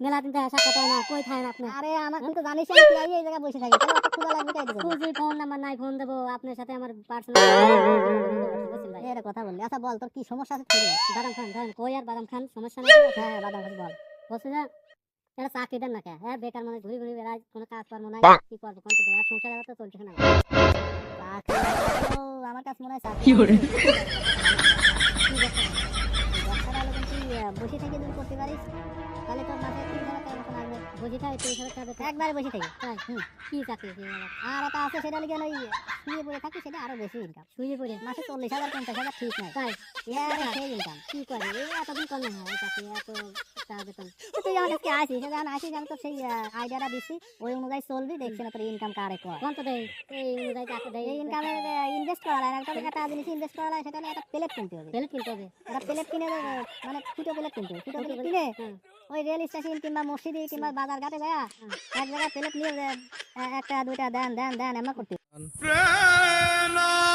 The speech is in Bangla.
মেলা দিন দেখা সাক্ষাৎ হয় না কই থাকেন আপনি? আরে আমার তো জানিস আমি প্রায় এই জায়গায় বসে থাকি তাহলে অত ক্ষুধা লাগবে তাই দেবো খুঁজি ফোন নাম্বার নাই ফোন দেবো আপনার সাথে আমার পার্সোনাল এর কথা বললি। আচ্ছা বল তোর কি সমস্যা আছে? ছেড়ে বাদাম খান ধরেন কই আর বাদাম খান সমস্যা নেই? হ্যাঁ বাদাম খাস বল। বলছে যে এটা চাকরি দেন না কে? হ্যাঁ বেকার মানে ঘুরি ঘুরি বেড়ায় কোনো কাজ কর্ম নাই কি করব কোন তো আর সংসার তো চলছে না। আমার কাছে মনে হয় চাকরি বসে থেকে যদি করতে পারিস তাহলে তোর বুঝি থাকে তুই টাকা একবারে বসে থাকে। কি চাকরি আর এটা আছে সেটা লিখে ওই শুয়ে পড়ে থাকি সেটা আরও বেশি ইনকাম শুয়ে পড়ে মাসে চল্লিশ হাজার পঞ্চাশ হাজার ঠিক নাই। তাই সেই ইনকাম কি করে? এই এতদিন হয় চাকরি এত তুই আমার কাছে আসিস যখন আসিস আমি তো সেই আইডিয়াটা দিচ্ছি ওই অনুযায়ী চলবি দেখছি না তোর ইনকাম কারে কয়। কোন তো দেয় এই অনুযায়ী চাকরি দেয় এই ইনকামে ইনভেস্ট করা লাগে। একটা একটা জিনিস ইনভেস্ট করা লাগে সেটা একটা প্লেট কিনতে হবে। বেল কিনতে হবে। একটা প্লেট কিনে মানে ফুটো প্লেট কিনতে হবে। ফুটো প্লেট কিনে হ্যাঁ। ওই রেল স্টেশন কিংবা মসজিদে কিংবা বাজার ঘাটে যায় এক জায়গায় প্লেট নিয়ে একটা দুইটা দেন দেন দেন এমন করতে। প্রেরণা